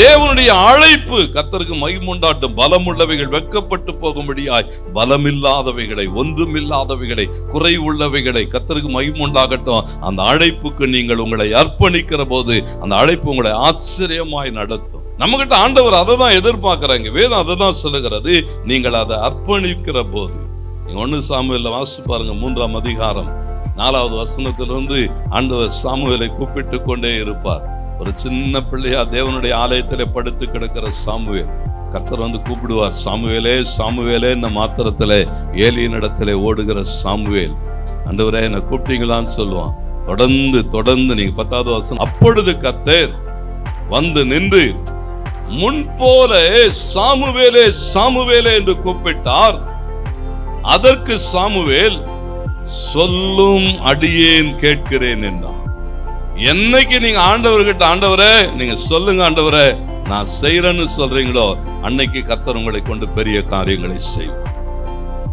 தேவனுடைய அழைப்பு கத்தருக்கு மகிமுண்டாட்டும். பலம் உள்ளவைகள் வெக்கப்பட்டு போகும்படியாய் பலமில்லாதவைகளை ஒன்றுமில்லாதவைகளை குறைவுள்ளவைகளை கத்தருக்கு மகிமுண்டாகட்டும். அந்த அழைப்புக்கு நீங்கள் உங்களை அர்ப்பணிக்கிற போது அந்த அழைப்பு உங்களை ஆச்சரியமாய் நடத்தும். நம்ம கிட்ட ஆண்டவர் அதை தான் எதிர்பார்க்கிறாங்க. வேதம் அதை தான் சொல்லுகிறது. நீங்கள் அதை அர்ப்பணிக்கிற போது நீங்க ஒண்ணு சாமுவேல வாசிச்சு பாருங்க மூன்றாம் அதிகாரம் நாலாவது வசனத்திலிருந்து ஆண்டவர் சாமுவேலை கூப்பிட்டு கொண்டே இருப்பார். ஒரு சின்ன பிள்ளையா தேவனுடைய ஆலயத்தில் படுத்து கிடக்கிற சாமுவேல். கர்த்தர் வந்து கூப்பிடுவார் சாமுவேலே சாமுவேலே என்ன ஏலியின் இடத்துல ஓடுகிற சாமுவேல். ஆண்டவரே என்ன கூப்பிட்டீங்களான்னு சொல்லுவான். தொடர்ந்து தொடர்ந்து நீங்க பத்தாவது வருஷம் அப்பொழுது கர்த்தர் வந்து நின்று முன் போல சாமுவேலே சாமுவேலே என்று கூப்பிட்டார். அதற்கு சாமுவேல் சொல்லும் அடியேன் கேட்கிறேன் என்றான். என்னைக்கு நீங்க ஆண்டவர்கிட்ட ஆண்டவரே நீங்க சொல்லுங்க ஆண்டவரே நான் செய்யறேன்னு சொல்றீங்களோ அன்னைக்கு கத்தர் உங்களை கொண்டு பெரிய காரியங்களை செய்யும்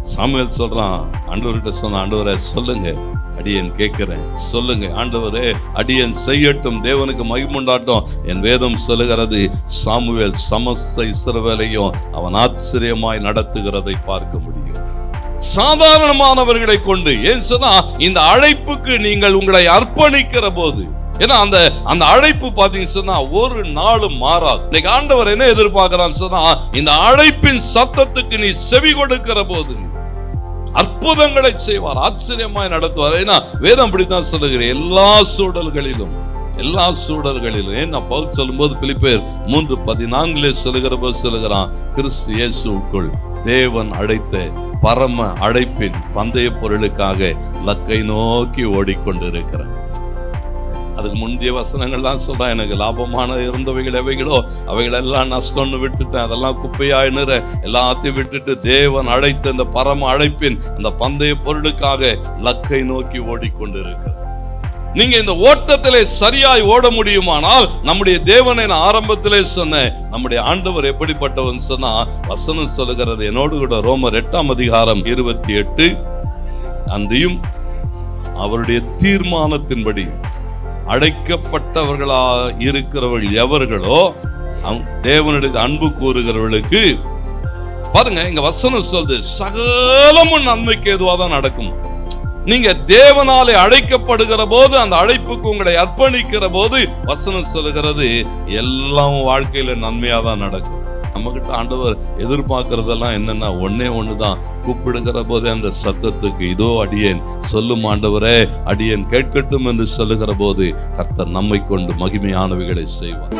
சாமுவேல் சொல்றான் ஆண்டவர்கிட்ட சொன்ன ஆண்டவரே சொல்லுங்க அடியேன் கேட்கிறேன் சொல்லுங்க ஆண்டவரே அடியேன் செய்யட்டும் தேவனுக்கு மகிமுண்டாட்டும் என் வேதம் சொல்லுகிறது சாமுவேல் சமஸ்த இஸ்ரவேலையும் அவன் ஆச்சரியமாய் நடத்துகிறதை பார்க்க முடியும். சாதாரணமானவர்களை கொண்டு. ஏன் சொன்னா இந்த அழைப்புக்கு நீங்கள் உங்களை அர்ப்பணிக்கிற போது ஏன்னா அந்த அந்த அழைப்பு பாத்தீங்க சொன்னா ஒரு நாளும் மாறாது. இன்னைக்கு ஆண்டவர் என்ன எதிர்பார்க்கிறான்னு சொன்னா இந்த அழைப்பின் சத்தத்துக்கு நீ செவி கொடுக்கிற போது அற்புதங்களை செய்வார் ஆச்சரியமாய் நடத்துவார். ஏன்னா வேதம் அப்படித்தான் சொல்லுகிறேன் எல்லா சூழல்களிலும். எல்லா சூழல்களிலும் ஏன் நான் பவுல் சொல்லும்போது பிலிப்பேர் மூன்று பதினான்கிலே சொல்லுகிற போது சொல்லுகிறான் கிறிஸ்து இயேசுக்குள் தேவன் அழைத்த பரம அழைப்பின் பந்தய பொருளுக்காக லக்கை நோக்கி ஓடிக்கொண்டிருக்கிறேன் அதுக்கு முந்தைய வசனங்கள்லாம் சொல்கிறேன் எனக்கு லாபமான இருந்தவைகள் எவைகளோ அவைகளெல்லாம் நஷ்டம்னு விட்டுட்டேன் அதெல்லாம் குப்பையாயினுற எல்லாத்தையும் விட்டுட்டு தேவன் அழைத்த இந்த பரம அழைப்பின் அந்த பந்தய பொருளுக்காக லக்கை நோக்கி ஓடிக்கொண்டிருக்கிறேன் நீங்க இந்த ஓட்டத்திலே சரியாய் ஓட முடியுமானால் நம்முடைய தேவனை நான் ஆரம்பத்திலே சொன்னேன் நம்முடைய ஆண்டவர் எப்படிப்பட்டவன் சொன்னா வசனம் சொல்லுகிறது என்னோடு கூட ரோமர் எட்டாம் அதிகாரம் இருபத்தி எட்டு அன்றியும் அவருடைய தீர்மானத்தின்படி அழைக்கப்பட்டவர்களா இருக்கிறவர்கள் எவர்களோ தேவனுடைய அன்பு கூறுகிறவர்களுக்கு பாருங்க இங்க வசனம் சொல்றது சகலமும் நன்மைக்கு எதுவாக தான் நடக்கும். நீங்க தேவனாலே அழைக்கப்படுகிற போது அந்த அழைப்புக்கு உங்களை அர்ப்பணிக்கிற போது வசனம் சொல்லுகிறது எல்லாம் வாழ்க்கையில நன்மையா தான் நடக்கும். நம்ம கிட்ட ஆண்டவர் எதிர்பார்க்கறதெல்லாம் என்னன்னா ஒன்னே ஒண்ணுதான். கூப்பிடுகிற போதே அந்த சத்தத்துக்கு இதோ அடியேன் சொல்லும் ஆண்டவரே அடியேன் கேட்கட்டும் என்று சொல்லுகிற போது கர்த்தர் நம்மை கொண்டு மகிமையானவைகளை செய்வார்.